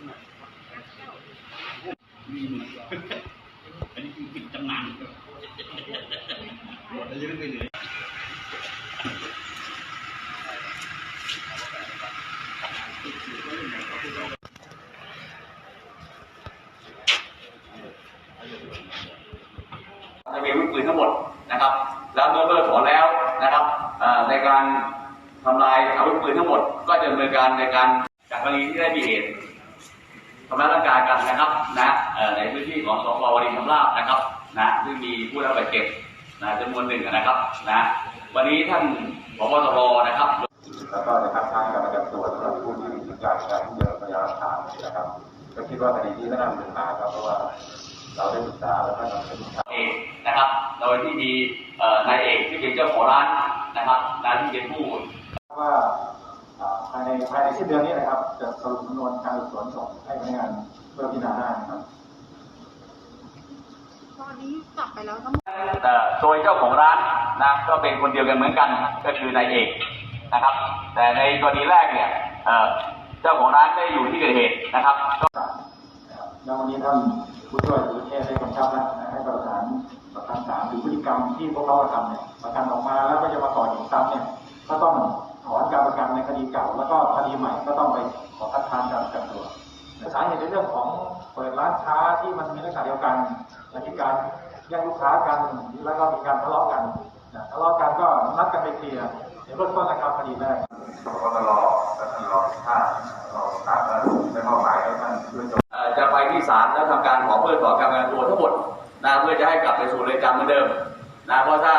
อันนี้คือปิดตำนานหมดแล้ไปเหนื่อยจะมีวุธปืนทั้งหมดนะครับ แล้วเมื่อเพิกถอนแล้วนะครับในการทำลายอาวุธปืนทั้งหมด ก็จะดำเนินการในการจากกรณีที่ได้มีเหตุ ทำร้ายร่างกายกันนะครับนะเอ่อในพื้นที่ของสพวรินทร์ชำราบนะครับนะซึ่งมีผู้ได้รับบาดเจ็บนะจำนวนหนึ่งนะครับนะวันนี้ท่านผบตรนะครับ แล้วก็จะคัดค้านการประกันตัวสำหรับผู้ที่มีสิทธิการการที่เยอะพยานหลักฐานนะครับ ก็คิดว่าคดีนี้ไม่น่ามีปัญหาครับเพราะว่าเราได้ศึกษาแล้วก็นำไปศึกษาเอกนะครับ โดยที่มีเอ่อนายเอกที่เป็นเจ้าของร้านนะครับนายที่เป็นผู้ว่าอ่า ภายในภายในสิ้นเดือนนี้นะครับ จะสรุปสำนวนการสืบสวนส่งให้พนักงานเพื่อพิจารณาได้นะครับตอนนี้จับไปแล้วทั้งหมดเอ่อโดยเจ้าของร้านนะก็เป็นคนเดียวกันเหมือนกัน ก็คือนายเอกนะครับ แต่ในกรณีแรกเนี่ยเอ่อเจ้าของร้านไม่ได้อยู่ที่เกิดเหตุนะครับก็แล้ววันนี้ท่านผู้ช่วยสุรเชษฐ์ได้กำชับแล้วนะให้ประสานประกันศาลหรือพฤติกรรมที่พวกเขาทำเนี่ยประกันออกมาแล้วก็จะมาก่อเหตุซ้ำเนี่ย คดีเก่าแล้วก็คดีใหม่ก็ต้องไปขอคัดค้านการประกันตัวสาเหตุในเรื่องของเปิดร้านค้าที่มันมีลักษณะเดียวกันและมีการแย่งลูกค้ากันแล้วก็มีการทะเลาะกันนะทะเลาะกันก็นัดกันไปเคลียร์ในเบื้องต้นนะครับคดีแรกก็ตลอและท่านรอท่านรอทราบแล้วได้มอบหมายให้ท่านช่วยจเอ่อจะไปที่ศาลแล้วทำการขอเพิกถอนการประกันตัวทั้งหมดนะเพื่อจะให้กลับไปสู่เรือนจำเหมือนเดิมนะเพราะถ้า